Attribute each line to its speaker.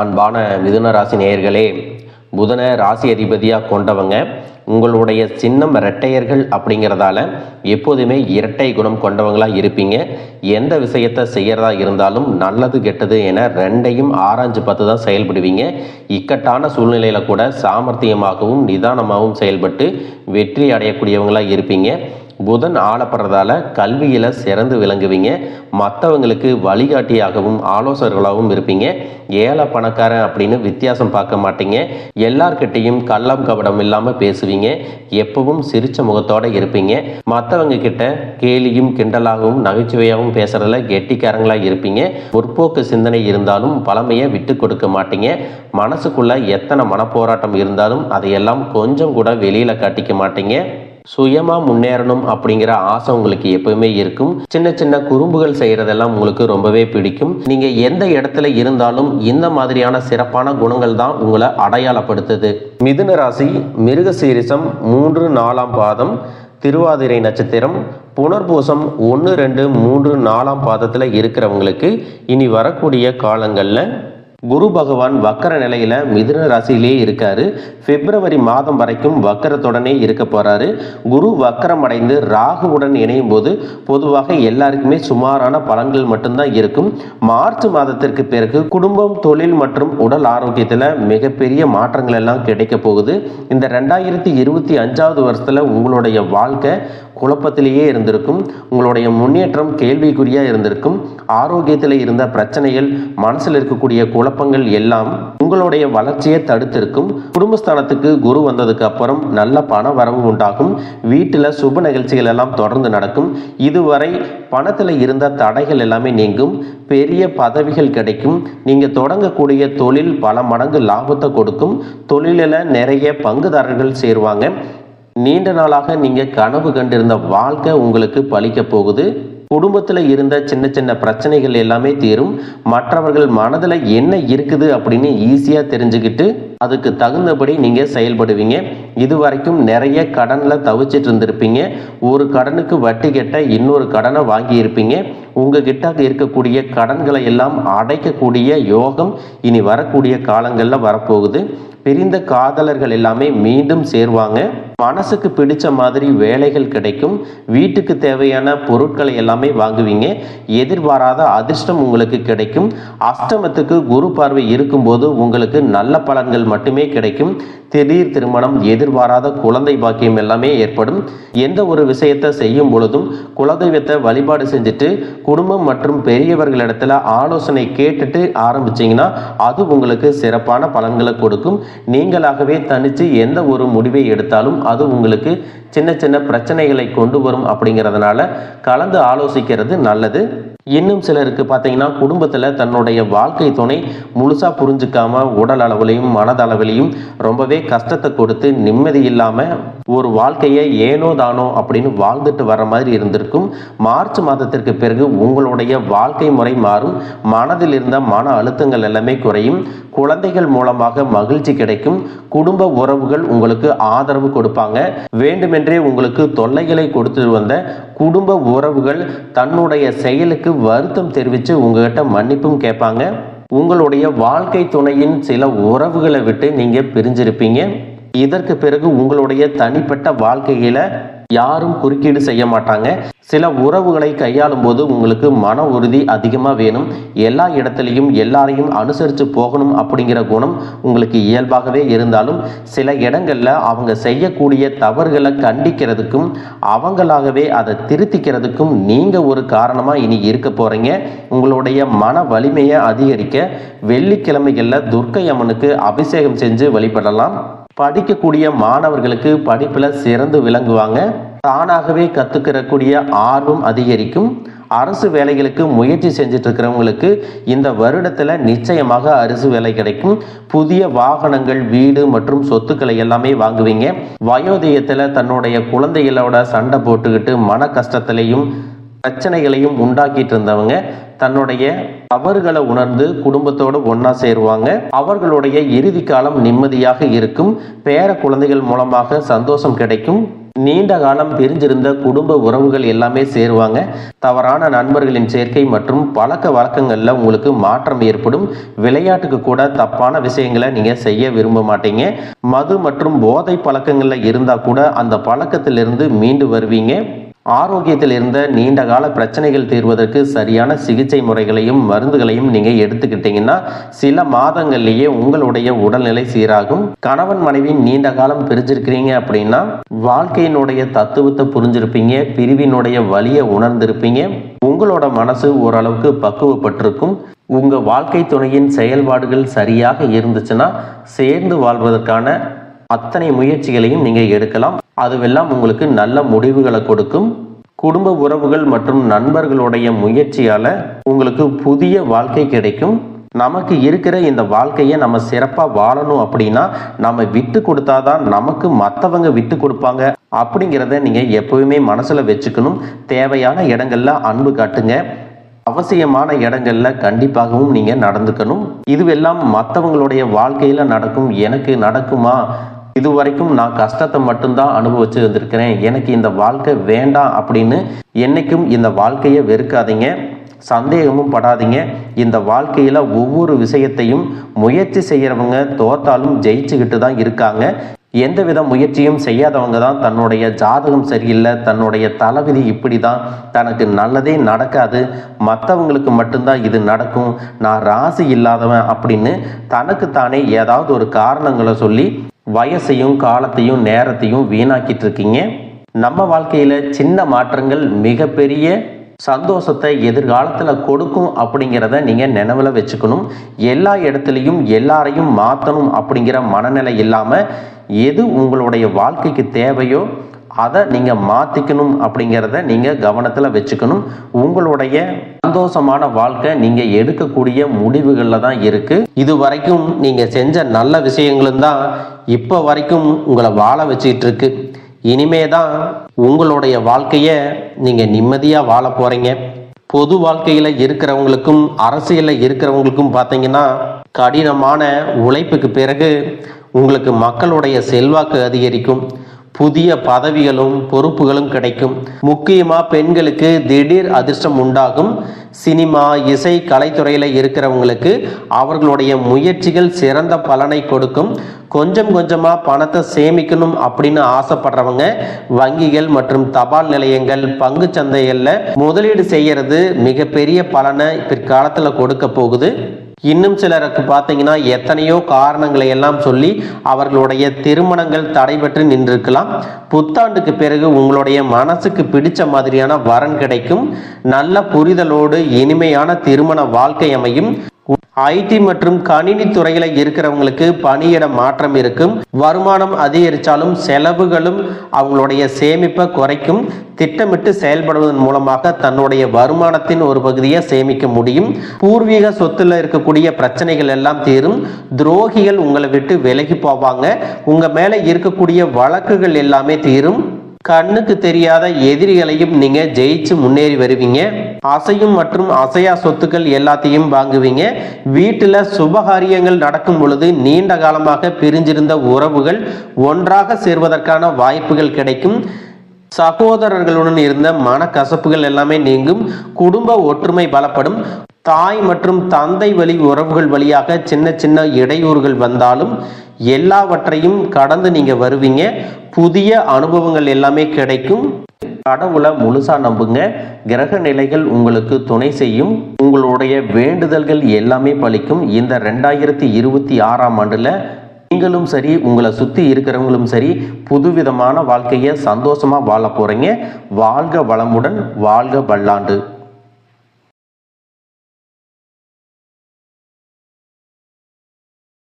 Speaker 1: அன்பான மிதுன ராசி நேயர்களே புதன ராசி அதிபதியாக கொண்டவங்க உங்களுடைய சின்னம் இரட்டையர்கள் அப்படிங்கிறதால எப்போதுமே இரட்டை குணம் கொண்டவங்களாக இருப்பீங்க. எந்த விஷயத்தை செய்கிறதா இருந்தாலும் நல்லது கெட்டது என ரெண்டையும் ஆராய்ஞ்சு பார்த்து தான் செயல்படுவீங்க. இக்கட்டான சூழ்நிலையில் கூட சாமர்த்தியமாகவும் நிதானமாகவும் செயல்பட்டு வெற்றி அடையக்கூடியவங்களாக இருப்பீங்க. புதன் ஆளப்படுறதால கல்வியில் சிறந்து விளங்குவீங்க. மற்றவங்களுக்கு வழிகாட்டியாகவும் ஆலோசகர்களாகவும் இருப்பீங்க. ஏழை பணக்காரன் அப்படின்னு வித்தியாசம் பார்க்க மாட்டீங்க. எல்லார்கிட்டையும் கள்ளம் கபடம் இல்லாமல் பேசுவீங்க. எப்பவும் சிரிச்ச முகத்தோடு இருப்பீங்க. மற்றவங்க கிட்ட கேலியும் கிண்டலாகவும் நகைச்சுவையாகவும் பேசுகிறதில் கெட்டிக்காரங்களாக இருப்பீங்க. முற்போக்கு சிந்தனை இருந்தாலும் பழமையை விட்டு கொடுக்க மாட்டீங்க. மனசுக்குள்ளே எத்தனை மனப்போராட்டம் இருந்தாலும் அதையெல்லாம் கொஞ்சம் கூட வெளியில் காட்டிக்க மாட்டீங்க. சுயமாக முன்னேறணும் அப்படிங்கிற ஆசை உங்களுக்கு எப்பவுமே இருக்கும். சின்ன சின்ன குறும்புகள் செய்கிறதெல்லாம் உங்களுக்கு ரொம்பவே பிடிக்கும். நீங்கள் எந்த இடத்துல இருந்தாலும் இந்த மாதிரியான சிறப்பான குணங்கள் தான் உங்களை அடையாளப்படுத்துது. மிதுன ராசி மிருக சீரிசம் மூன்று நாலாம் பாதம் திருவாதிரை நட்சத்திரம் புனர்பூசம் ஒன்று ரெண்டு மூன்று நாலாம் பாதத்தில் இருக்கிறவங்களுக்கு இனி வரக்கூடிய காலங்களில் குரு பகவான் வக்கர நிலையில மிதுன ராசியிலேயே இருக்காரு. பிப்ரவரி மாதம் வரைக்கும் வக்கரத்துடனே இருக்க போறாரு. குரு வக்கரம் அடைந்து ராகுவுடன் இணையும் போது பொதுவாக எல்லாருக்குமே சுமாரான பலன்கள் மட்டும்தான் இருக்கும். மார்ச் மாதத்திற்கு பிறகு குடும்பம் தொழில் மற்றும் உடல் ஆரோக்கியத்தில் மிகப்பெரிய மாற்றங்கள் எல்லாம் கிடைக்க போகுது. இந்த ரெண்டாயிரத்தி இருபத்தி அஞ்சாவது வருஷத்துல உங்களுடைய வாழ்க்கை குழப்பத்திலேயே இருந்திருக்கும் உங்களுடைய முன்னேற்றம் கேள்விக்குறியாக இருந்திருக்கும் ஆரோக்கியத்தில் இருந்த பிரச்சனைகள் மனசில் இருக்கக்கூடிய குழப்பங்கள் எல்லாம் உங்களுடைய வளர்ச்சியை தடுத்திருக்கும். குடும்பஸ்தானத்துக்கு குரு வந்ததுக்கு அப்புறம் நல்ல பண வரவு உண்டாகும். வீட்டில் சுப நிகழ்ச்சிகள் எல்லாம் தொடர்ந்து நடக்கும். இதுவரை பணத்தில் இருந்த தடைகள் எல்லாமே நீங்கும். பெரிய பதவிகள் கிடைக்கும். நீங்கள் தொடங்கக்கூடிய தொழில் பல மடங்கு லாபத்தை கொடுக்கும். தொழிலில் நிறைய பங்குதாரர்கள் சேருவாங்க. நீண்ட நாளாக நீங்கள் கனவு கண்டிருந்த வாழ்க்கை உங்களுக்கு பழிக்க போகுது. குடும்பத்தில் இருந்த சின்ன சின்ன பிரச்சனைகள் எல்லாமே தீரும். மற்றவர்கள் மனதில் என்ன இருக்குது அப்படின்னு ஈஸியாக தெரிஞ்சுக்கிட்டு அதுக்கு தகுந்தபடி நீங்கள் செயல்படுவீங்க. இது வரைக்கும் நிறைய கடனில் தவிச்சிட்டு இருந்திருப்பீங்க. ஒரு கடனுக்கு வட்டி கட்ட இன்னொரு கடனை வாங்கியிருப்பீங்க. உங்ககிட்ட இருக்கக்கூடிய கடன்களை எல்லாம் அடைக்கக்கூடிய யோகம் இனி வரக்கூடிய காலங்களில் வரப்போகுது. பிரிந்த காதலர்கள் எல்லாமே மீண்டும் சேருவாங்க. மனசுக்கு பிடிச்ச மாதிரி வேலைகள் கிடைக்கும். வீட்டுக்கு தேவையான பொருட்களை எல்லாமே வாங்குவீங்க. எதிர்பாராத அதிர்ஷ்டம் உங்களுக்கு கிடைக்கும். அஷ்டமத்துக்கு குரு பார்வை இருக்கும்போது உங்களுக்கு நல்ல பலன்கள் மட்டுமே கிடைக்கும். திடீர் திருமணம் எதிர்பாராத குழந்தை பாக்கியம் எல்லாமே ஏற்படும். எந்த ஒரு விஷயத்தை செய்யும் பொழுதும் குலதெய்வத்தை வழிபாடு செஞ்சுட்டு குடும்பம் மற்றும் பெரியவர்களிடத்துல ஆலோசனை கேட்டுட்டு ஆரம்பிச்சீங்கன்னா அது உங்களுக்கு சிறப்பான பலன்களை கொடுக்கும். நீங்களாகவே தனித்து எந்த ஒரு முடிவை எடுத்தாலும் அது உங்களுக்கு சின்ன சின்ன பிரச்சனைகளை கொண்டு வரும் அப்படிங்கிறதுனால கலந்து ஆலோசிக்கிறது நல்லது. இன்னும் சிலருக்கு பார்த்தீங்கன்னா குடும்பத்தில் தன்னுடைய வாழ்க்கை துணை முழுசாக புரிஞ்சுக்காம உடல் அளவுலையும் மனதளவிலையும் ரொம்பவே கஷ்டத்தை கொடுத்து நிம்மதி இல்லாமல் ஒரு வாழ்க்கையை ஏனோ தானோ அப்படின்னு வாழ்ந்துட்டு வர மாதிரி இருந்திருக்கும். மார்ச் மாதத்திற்கு பிறகு உங்களுடைய வாழ்க்கை முறை மாறும். மனதில் இருந்த மன அழுத்தங்கள் எல்லாமே குறையும். குழந்தைகள் மூலமாக மகிழ்ச்சி கிடைக்கும். குடும்ப உறவுகள் உங்களுக்கு ஆதரவு கொடுப்பாங்க. வேண்டுமென்றே உங்களுக்கு தொல்லைகளை கொடுத்து வந்த குடும்ப உறவுகள் தன்னுடைய செயலுக்கு வருத்தம் தெரிவித்து உங்ககிட்ட மன்னிப்பும் கேட்பாங்க. உங்களுடைய வாழ்க்கை துணையின் சில உறவுகளை விட்டு நீங்கள் பிரிஞ்சிருப்பீங்க. இதற்கு பிறகு உங்களுடைய தனிப்பட்ட வாழ்க்கையில் யாரும் குறுக்கீடு செய்ய மாட்டாங்க. சில உறவுகளை கையாளும் போது உங்களுக்கு மன உறுதி அதிகமாக வேணும். எல்லா இடத்துலையும் எல்லாரையும் அனுசரித்து போகணும் அப்படிங்கிற குணம் உங்களுக்கு இயல்பாகவே இருந்தாலும் சில இடங்களில் அவங்க செய்யக்கூடிய தவறுகளை கண்டிக்கிறதுக்கும் அவங்களாகவே அதை திருத்திக்கிறதுக்கும் நீங்கள் ஒரு காரணமாக இனி இருக்க போகிறீங்க உங்களுடைய மன வலிமையை அதிகரிக்க வெள்ளிக்கிழமைகளில் துர்க்கை அம்மனுக்கு அபிஷேகம் செஞ்சு வழிபடலாம். படிக்கக்கூடிய மாணவர்களுக்கு படிப்பில் சிறந்து விளங்குவாங்க. தானாகவே கற்றுக்கிறக்கூடிய ஆர்வம் அதிகரிக்கும். அரசு வேலைகளுக்கு முயற்சி செஞ்சுட்டு இருக்கிறவங்களுக்கு இந்த வருடத்தில் நிச்சயமாக அரசு வேலை கிடைக்கும். புதிய வாகனங்கள் வீடு மற்றும் சொத்துக்களை எல்லாமே வாங்குவீங்க. வயோதயத்தில் தன்னுடைய குழந்தைகளோட சண்டை போட்டுக்கிட்டு மன கஷ்டத்திலையும் பிரச்சனைகளையும் உண்டாக்கிட்டு இருந்தவங்க தன்னுடைய தவறுகளை உணர்ந்து குடும்பத்தோடு ஒன்றா சேருவாங்க. அவர்களுடைய இறுதி காலம் நிம்மதியாக இருக்கும். பேர குழந்தைகள் மூலமாக சந்தோஷம் கிடைக்கும். நீண்ட காலம் பிரிஞ்சிருந்த குடும்ப உறவுகள் எல்லாமே சேருவாங்க. தவறான நண்பர்களின் சேர்க்கை மற்றும் பழக்க வழக்கங்களில் உங்களுக்கு மாற்றம் ஏற்படும். விளையாட்டுக்கு கூட தப்பான விஷயங்களை நீங்கள் செய்ய விரும்ப மாட்டீங்க. மது மற்றும் போதை பழக்கங்களில் இருந்தால் கூட அந்த பழக்கத்திலிருந்து மீண்டு வருவீங்க. ஆரோக்கியத்தில் இருந்த நீண்ட கால பிரச்சனைகள் தீர்வதற்கு சரியான சிகிச்சை முறைகளையும் மருந்துகளையும் நீங்க எடுத்துக்கிட்டீங்கன்னா சில மாதங்கள்லேயே உங்களுடைய உடல்நிலை சீராகும். கணவன் மனைவி நீண்ட காலம் பிரிஞ்சிருக்கிறீங்க அப்படின்னா வாழ்க்கையினுடைய தத்துவத்தை புரிஞ்சிருப்பீங்க பிரிவினுடைய வலியை உணர்ந்திருப்பீங்க. உங்களோட மனசு ஓரளவுக்கு பக்குவப்பட்டிருக்கும். உங்க வாழ்க்கை துணையின் செயல்பாடுகள் சரியாக இருந்துச்சுன்னா சேர்ந்து வாழ்வதற்கான அத்தனை முயற்சிகளையும் நீங்கள் எடுக்கலாம். அதுவெல்லாம் உங்களுக்கு நல்ல முடிவுகளை கொடுக்கும். குடும்ப உறவுகள் மற்றும் நண்பர்களுடைய முயற்சியால் உங்களுக்கு புதிய வாழ்க்கை கிடைக்கும். நமக்கு இருக்கிற இந்த வாழ்க்கையை நம்ம சிறப்பாக வாழணும் அப்படின்னா நம்ம விட்டு கொடுத்தாதான் நமக்கு மற்றவங்க விட்டு கொடுப்பாங்க. அப்படிங்கிறத நீங்கள் எப்பவுமே மனசில் வச்சுக்கணும். தேவையான இடங்களில் அன்பு காட்டுங்க. அவசியமான இடங்கள்ல கண்டிப்பாகவும் நீங்க நடந்துக்கணும். இதுவெல்லாம் மற்றவங்களுடைய வாழ்க்கையில நடக்கும். எனக்கு நடக்குமா? இதுவரைக்கும் நான் கஷ்டத்தை மட்டும்தான் அனுபவிச்சு வந்திருக்கிறேன் எனக்கு இந்த வாழ்க்கை வேண்டாம் அப்படின்னு என்னைக்கும் இந்த வாழ்க்கையை வெறுக்காதீங்க. சந்தேகமும் படாதீங்க. இந்த வாழ்க்கையில் ஒவ்வொரு விஷயத்தையும் முயற்சி செய்கிறவங்க தோத்தாலும் ஜெயிச்சுக்கிட்டு தான் இருக்காங்க. எந்தவித முயற்சியும் செய்யாதவங்க தான் தன்னுடைய ஜாதகம் சரியில்லை தன்னுடைய தலைவிதி இப்படி தான் தனக்கு நல்லதே நடக்காது. மற்றவங்களுக்கு மட்டும்தான் இது நடக்கும். நான் ராசி இல்லாதவன் அப்படின்னு தனக்கு தானே ஏதாவது ஒரு காரணங்களை சொல்லி வயசையும் காலத்தையும் நேரத்தையும் வீணாக்கிட்டு இருக்கீங்க நம்ம வாழ்க்கையில் சின்ன மாற்றங்கள் மிகப்பெரிய சந்தோஷத்தை எதிர்காலத்தில் கொடுக்கும் அப்படிங்கிறத நீங்கள் நினைவில் வச்சுக்கணும். எல்லா இடத்துலையும் எல்லாரையும் மாற்றணும் அப்படிங்கிற மனநிலை இல்லாமல் எது உங்களுடைய வாழ்க்கைக்கு தேவையோ அதை நீங்கள் மாற்றிக்கணும் அப்படிங்கிறத நீங்கள் கவனத்தில் வச்சுக்கணும். உங்களுடைய சந்தோஷமான வாழ்க்கை நீங்கள் எடுக்கக்கூடிய முடிவுகளில் தான் இருக்குது இது வரைக்கும் நீங்கள் செஞ்ச நல்ல விஷயங்களும் தான் இப்போ வரைக்கும் உங்களை வாழ வச்சுக்கிட்டு இருக்கு. இனிமே தான் உங்களுடைய வாழ்க்கையை நீங்கள் நிம்மதியாக வாழ போகிறீங்க பொது வாழ்க்கையில் இருக்கிறவங்களுக்கும் அரசியலில் இருக்கிறவங்களுக்கும் பார்த்தீங்கன்னா கடினமான உழைப்புக்கு பிறகு உங்களுக்கு மக்களுடைய செல்வாக்கு அதிகரிக்கும். புதிய பதவிகளும் பொறுப்புகளும் கிடைக்கும். முக்கியமாக பெண்களுக்கு திடீர் அதிர்ஷ்டம் உண்டாகும். சினிமா இசை கலைத்துறையில் இருக்கிறவங்களுக்கு அவர்களுடைய முயற்சிகள் சிறந்த பலனை கொடுக்கும். கொஞ்சம் கொஞ்சமாக பணத்தை சேமிக்கணும் அப்படின்னு ஆசைப்படுறவங்க வங்கிகள் மற்றும் தபால் நிலையங்கள் பங்கு சந்தைகளில் முதலீடு செய்யறது மிகப்பெரிய பலனை பிற்காலத்தில் கொடுக்க போகுது. இன்னும் சிலருக்கு பார்த்தீங்கன்னா எத்தனையோ காரணங்களை எல்லாம் சொல்லி அவர்களுடைய திருமணங்கள் தடைபெற்று நின்றிருக்கலாம். புத்தாண்டுக்கு பிறகு உங்களுடைய மனசுக்கு பிடிச்ச மாதிரியான வரன் கிடைக்கும். நல்ல புரிதலோடு இனிமையான திருமண வாழ்க்கை அமையும். ஐடி மற்றும் கணினி துறையில இருக்கிறவங்களுக்கு பணியிட மாற்றம் இருக்கும். வருமானம் அதிகரித்தாலும் செலவுகளும் அவங்களுடைய சேமிப்பை குறைக்கும். திட்டமிட்டு செயல்படுவதன் மூலமாக தன்னுடைய வருமானத்தின் ஒரு பகுதியை சேமிக்க முடியும். பூர்வீக சொத்துல இருக்கக்கூடிய பிரச்சனைகள் எல்லாம் தீரும். துரோகிகள் உங்களை விட்டு விலகி போவாங்க. உங்க மேல இருக்கக்கூடிய வழக்குகள் எல்லாமே தீரும். கண்ணுக்கு தெரியாத எதிரிகளையும் நீங்க ஜெயிச்சு முன்னேறி வருவீங்க. அசையும் மற்றும் அசையா சொத்துக்கள் எல்லாத்தையும் வாங்குவீங்க. வீட்டுல சுபகாரியங்கள் நடக்கும் பொழுது நீண்ட காலமாக பிரிஞ்சிருந்த உறவுகள் ஒன்றாக சேர்வதற்கான வாய்ப்புகள் கிடைக்கும். சகோதரர்களுடன் இருந்த மனக்கசப்புகள் எல்லாமே நீங்கும். குடும்ப ஒற்றுமை பலப்படும். தாய் மற்றும் தந்தை வழி உறவுகள் வழியாக சின்ன சின்ன இடையூறுகள் வந்தாலும் எல்லாவற்றையும் கடந்து நீங்க வருவீங்க. புதிய அனுபவங்கள் எல்லாமே கிடைக்கும். கடவுளை முழுசா நம்புங்க. கிரக நிலைகள் உங்களுக்கு துணை செய்யும். உங்களுடைய வேண்டுதல்கள் எல்லாமே பலிக்கும். இந்த ரெண்டாயிரத்தி இருபத்தி ஆறாம் ஆண்டுல நீங்களும் சரி உங்களை சுற்றி இருக்கிறவங்களும் சரி புதுவிதமான வாழ்க்கையை சந்தோஷமாக வாழ போகிறீங்க வாழ்க வளமுடன் வாழ்க வல்லாண்டு.